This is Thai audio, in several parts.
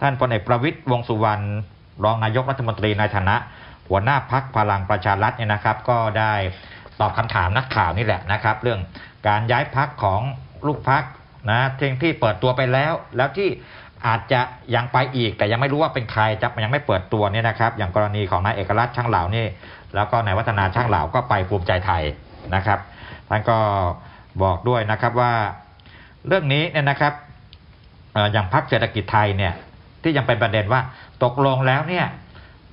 ท่านพลเอกประวิตยวงสุวรรณรองนายกรัฐมนตรีในฐานะ หัวหน้าพักพลังประชารัฐเนี่ยนะครับ ก็ได้ตอบคำถามนักข่าวนี่แหละนะครับ เรื่องการย้ายพักของลูกพักนะทีที่เปิดตัวไปแล้ว แล้วที่อาจจะยังไปอีกแต่ยังไม่รู้ว่าเป็นใครจะยังไม่เปิดตัวเนี่ยนะครับ อย่างกรณีของนายเอกลักษณ์ช่างเหล่านี่แล้วก็นายวัฒนาช่างเหล่าก็ไปภูมิใจไทยนะครับท่านก็บอกด้วยนะครับว่าเรื่องนี้เนี่ยนะครับอย่างพักเศรษฐกิจไทยเนี่ย ที่ยังเป็นประเด็นว่าตกลงแล้วเนี่ย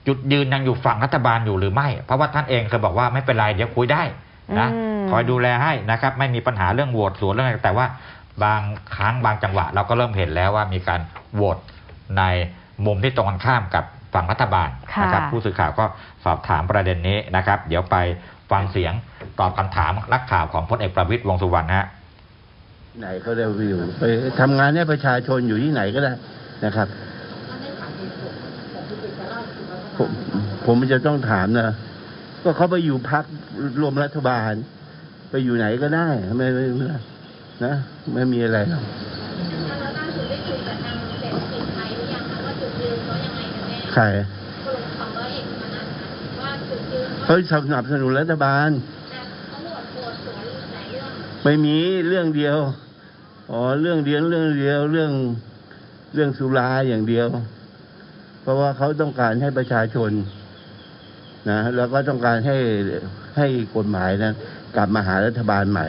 จุดยืนยังอยู่ฝั่งรัฐบาลอยู่หรือไม่ เพราะว่าท่านเองเคยบอกว่าไม่เป็นไรเดี๋ยวคุยได้นะอืมคอยดูแลให้นะครับ ไม่มีปัญหาเรื่องโหวตสวนเรื่องอะไรแต่ว่าบางครั้งบางจังหวะ เราก็เริ่มเห็นแล้วว่ามีการโหวตในมุมที่ตรงกันข้ามกับฝั่งรัฐบาลค่ะนะครับ ผู้สื่อข่าวก็สอบถามประเด็นนี้นะครับ เดี๋ยวไปฟังเสียงตอบคำถามนักข่าวของพลเอกประวิตยวงษ์สุวรรณฮะไหนก็ได้วิวไปทำงานให้ประชาชนอยู่ที่ไหนก็ได้นะครับ ผมผมจะต้องถามนะก็เขาไปอยู่พักรวมรัฐบาล ไปอยู่ไหนก็ได้ไม่ไม่ไม่นะไม่มีอะไรหรอกใครเขาสนับสนุนรัฐบาล ไม่มีเรื่องเดียว อ๋อ เรื่องเดียวเรื่องเดียวเรื่องเรื่องสุราอย่างเดียวเพ ราะว่าเขาต้องการให้ประชาชนนะแล้วก็ต้องการให้ให้กฎหมายนะกลับมาหารัฐบาลใหม่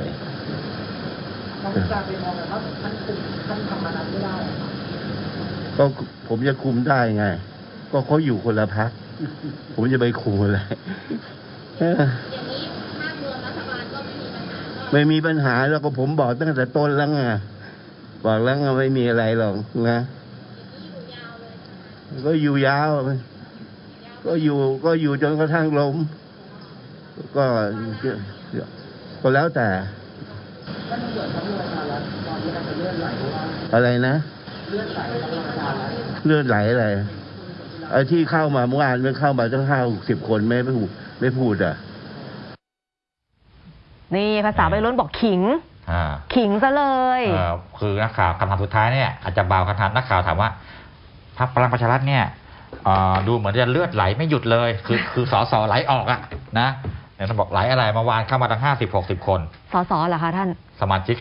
ก็ผมจะคุมได้ไง ก็เขาอยู่คนละพัก ผมจะไปคุมอะไรเออไม่มีปัญหาแล้วก็ผมบอกตั้งแต่ต้นแล้วไงบอกแล้วไงไม่มีอะไรหรอกนะ ก็อยู่ยาว ก็อยู่ก็อยู่จนกระทั่งล้มก็ก็แล้วแต่อะไรนะ เลือดไหลอะไรไอ้ที่เข้ามาเมื่อวานมันเข้ามาตั้งห้าสิบคนไม่ไม่พูดไม่พูดอะ นี่ภาษาวัยรุ่นบอกขิงอ่าขิงซะเลยเอ่อคือนักข่าวคำถามสุดท้ายเนี่ยอาจจะเบาคำถามนักข่าวถามว่า พรรคพลังประชารัฐเนี่ยเอ่อดูเหมือนจะเลือดไหลไม่หยุดเลย คือคือสอสอไหลออกอะนะเนี่ยท่านบอกไหลอะไรเมาวานเข้ามาตั้งห้าสิบหกสิบคนสสเหรอคะท่านสมาชิก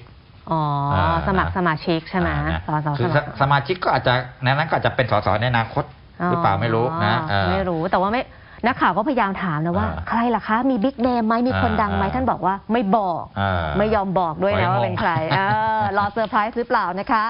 อ๋ออาสมัครสมาชิกใช่ไหมอ่านะสสคือสสมัครสมาชิกก็อาจจะในนั้นก็อาจจะเป็นสสในอนาคตหรือเปล่าไม่รู้นะเออไม่รู้แต่ว่าไม่นักข่าวก็พยายามถามนะว่าอ่าใครล่ะคะ มีบิ๊กเนมไหมมีคนดังไหมอ่าท่านบอกว่าไม่บอกอ่าไม่ยอมบอกด้วยนะไว้งงว่าเป็นใครเออรอเซอร์ไพรส์หรือเปล่านะคะ